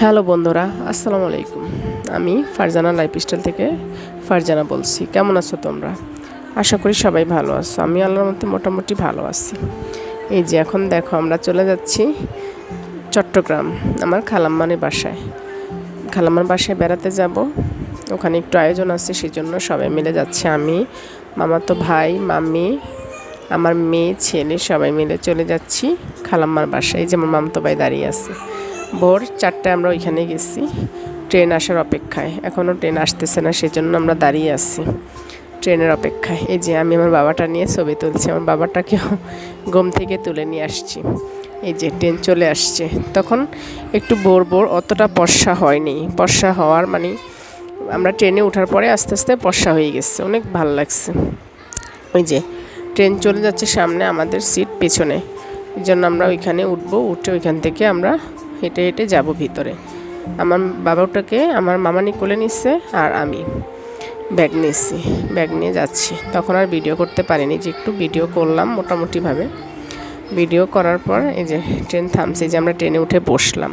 Hello বন্ধুরা, আসসালামু আলাইকুম। আমি ফারজানা লাইফস্টাইল থেকে ফারজানা বলছি। কেমন আছো তোমরা? আশা করি সবাই ভালো আছো। আমি আল্লাহর মধ্যে মোটামুটি ভালো আছি। এই যে এখন দেখো, আমরা চলে যাচ্ছি চট্টগ্রাম, আমার খালাম্মানের বাসায়। খালাম্মার বাসায় বেড়াতে যাব। ওখানে একটু আয়োজন আছে সেই জন্য সবাই মিলে যাচ্ছে। আমি, মামাতো ভাই মাম্মি আমার মেয়ে, ছেলে, সবাই মিলে চলে যাচ্ছি খালাম্মার বাসায়। এই যে আমার মামাতো ভাই দাঁড়িয়ে আছে। ভোর চারটায় আমরা ওইখানে গেছি। ট্রেন আসার অপেক্ষায়। এখনও ট্রেন আসতেছে না, সেজন্য আমরা দাঁড়িয়ে আছি ট্রেনের অপেক্ষায়। এই যে আমি আমার বাবাটা নিয়ে ছবি তুলছি, আমার বাবাটাকেও ঘুম থেকে তুলে নিয়ে আসছি। এই যে ট্রেন চলে আসছে। তখন একটু বোর বোর অতটা বর্ষা হয়নি। বর্ষা হওয়ার মানে আমরা ট্রেনে ওঠার পরে আস্তে আস্তে বর্ষা হয়ে গেছে। অনেক ভালো লাগছে। ওই যে ট্রেন চলে যাচ্ছে সামনে আমাদের সিট পেছনে। এই জন্য আমরা ওইখানে উঠবো, উঠে ওইখান থেকে আমরা হেঁটে হেঁটে যাব ভিতরে। আমার বাবাটাকে আমার মামানি কোলে নিচ্ছে আর আমি ব্যাগ নিয়েছি। ব্যাগ নিয়ে যাচ্ছি। তখন আর ভিডিও করতে পারিনি যে একটু ভিডিও করলাম মোটামুটিভাবে। ভিডিও করার পর এই যে ট্রেন থামছে যে আমরা ট্রেনে উঠে বসলাম।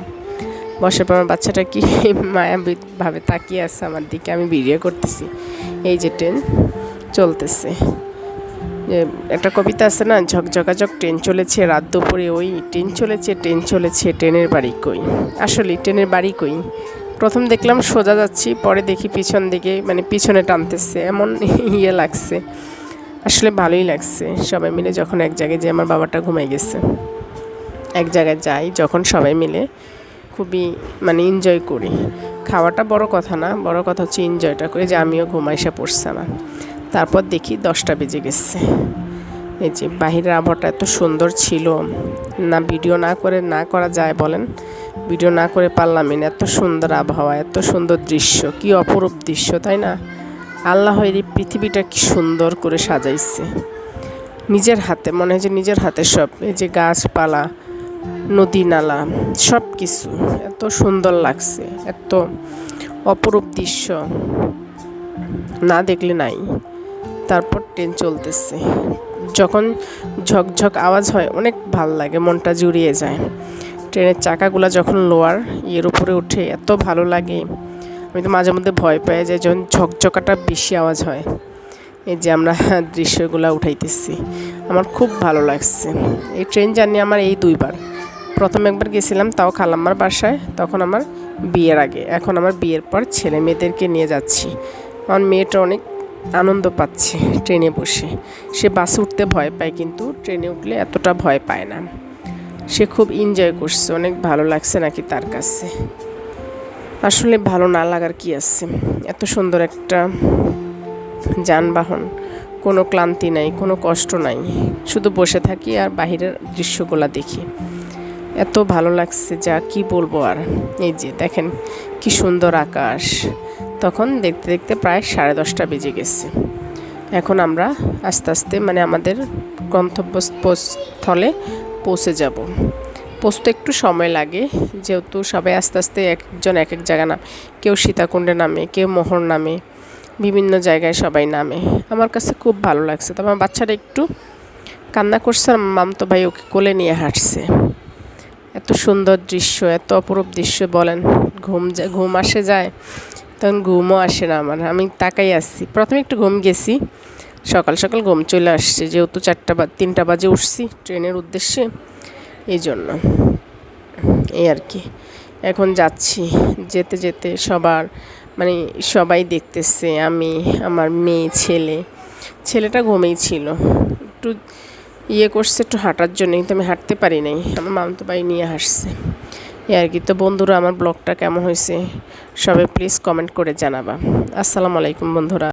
বসার পর আমার বাচ্চাটা কি মায়াভাবে তাকিয়ে আছে আমার দিকে। আমি ভিডিও করতেছি। এই যে ট্রেন চলতেছে। একটা কবিতা আছে না ঝকঝকাঝক ট্রেন চলেছে রাত দুপুরে, ওই ট্রেন চলেছে ট্রেন চলেছে, ট্রেনের বাড়ি কই? আসলে ট্রেনের বাড়ি কই? প্রথম দেখলাম সোজা যাচ্ছি, পরে দেখি পিছন দিকে মানে পিছনে টানতেছে, এমন ইয়ে লাগছে। আসলে ভালোই লাগছে, সবাই মিলে যখন এক জায়গায় যে আমার বাবাটা ঘুমাই গেছে। এক জায়গায় যাই, যখন সবাই মিলে খুবই মানে এনজয় করি। খাওয়াটা বড় কথা না, বড় কথা হচ্ছে এনজয়টা করে যে আমিও ঘুমাইসা পড়ছে আমার তারপর দেখি দশটা বেজে গেছে। এই যে বাহিরের আবহাওয়াটা এত সুন্দর ছিল। না, ভিডিও না করে না করা যায় বলেন। ভিডিও না করে পারলামই না। এত সুন্দর আবহাওয়া, এত সুন্দর দৃশ্য, কি অপরূপ দৃশ্য, তাই না? আল্লাহ এই পৃথিবীটা কি সুন্দর করে সাজাইছে। নিজের হাতে, মনে হয় যে নিজের হাতে সব। এই যে গাছপালা, নদী নালা, সব কিছু। এত সুন্দর লাগছে, এত অপরূপ দৃশ্য। না দেখলে নাই। তারপর ট্রেন চলতেছে। যখন ঝকঝক আওয়াজ হয়, অনেক ভালো লাগে, মনটা জুড়িয়ে যায়। ট্রেনের চাকাগুলো যখন লোয়ার, ইয়ের উপরে উঠে এত ভালো লাগে। আমি তো মাঝে মধ্যে ভয় পাই যে যখন ঝকঝকাটা বেশি আওয়াজ হয়, এই যে আমরা দৃশ্যগুলো উঠাইতেছি। আমার খুব ভালো লাগছে। এই ট্রেন জার্নি আমার এই দুইবার। প্রথম একবার গেছিলাম তাও খালাম্মার বাসায়, তখন আমার বিয়ের আগে। এখন আমার বিয়ের পর ছেলে মেয়েদেরকে নিয়ে যাচ্ছি। আমার মেয়েটা অনেক আনন্দ পাচ্ছে ট্রেনে বসে। সে বাসে উঠতে ভয় পায়, কিন্তু ট্রেনে উঠলে এতটা ভয় পায় না। সে খুব এনজয় করছে, অনেক ভালো লাগছে নাকি তার কাছে। আসলে ভালো না লাগার কি আছে? এত সুন্দর একটা যানবাহন, কোনো ক্লান্তি নাই, কোনো কষ্ট নাই। শুধু বসে থাকি আর বাহিরের দৃশ্যগুলো দেখি। এত ভালো লাগছে, যা কি বলব আর? এই যে দেখেন, কি সুন্দর আকাশ। তখন দেখতে দেখতে প্রায় সাড়ে দশটা বেজে গেছে। এখন আমরা আস্তে আস্তে মানে আমাদের গন্তব্যস্থলে পৌঁছে যাব। পৌঁছতে একটু সময় লাগে, যেহেতু সবাই আস্তে আস্তে একজন এক এক জায়গা নাম, কেউ সীতাকুণ্ডে নামে, কেউ মোহর নামে, বিভিন্ন জায়গায় সবাই নামে। আমার কাছে খুব ভালো লাগছে। তবে আমার বাচ্চাটা একটু কান্না করছে আর মামতো ভাই ওকে কোলে নিয়ে হাঁটছে। এত সুন্দর দৃশ্য, এত অপরূপ দৃশ্য বলেন। ঘুম ঘুম আসে যায় তখন ঘুমও আসে না আমার। আমি তাকাই আসছি প্রথমে একটু ঘুম গেছি। সকাল সকাল ঘুম চলে আসছে। যেহেতু চারটা বা, তিনটা বাজে উঠছি ট্রেনের উদ্দেশ্যে। এই জন্য। এই আর কি। এখন যাচ্ছি। যেতে যেতে সবার মানে সবাই দেখতেছে আমি, আমার মেয়ে, ছেলে। ছেলেটা ঘুমেই ছিল। একটু ইয়ে করছে, একটু হাঁটার জন্য কিন্তু আমি হাঁটতে পারি নাই। আমার মামতো ভাই নিয়ে হাসছে আর কি। তো বন্ধুরা, আমার ব্লগটা কেমন হয়েছে? সবাই প্লিজ কমেন্ট করে জানাবা। আসসালামু আলাইকুম বন্ধুরা।